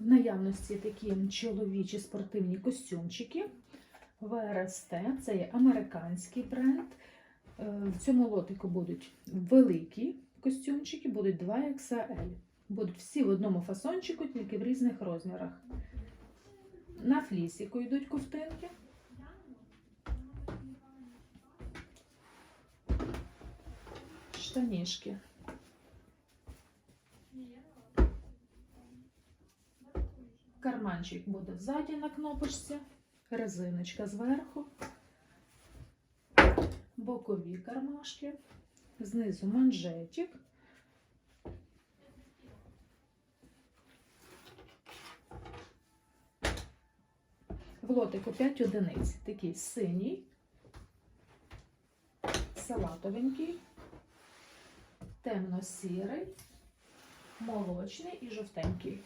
наявності такі чоловічі спортивні костюмчики. ВРСТ це є американський бренд. Е, В цьому лотику будуть великі костюмчики, будуть 2 XL. Будуть всі в одному фасончику, тільки в різних розмірах. На флісіку йдуть ковтинки. Штанішки. Карманчик буде ззаді на кнопочці, резиночка зверху, бокові кармашки, знизу манжетик. В лотику 5 одиниць. Такий синій, салатовенький, темно-сірий, молочний і жовтенький.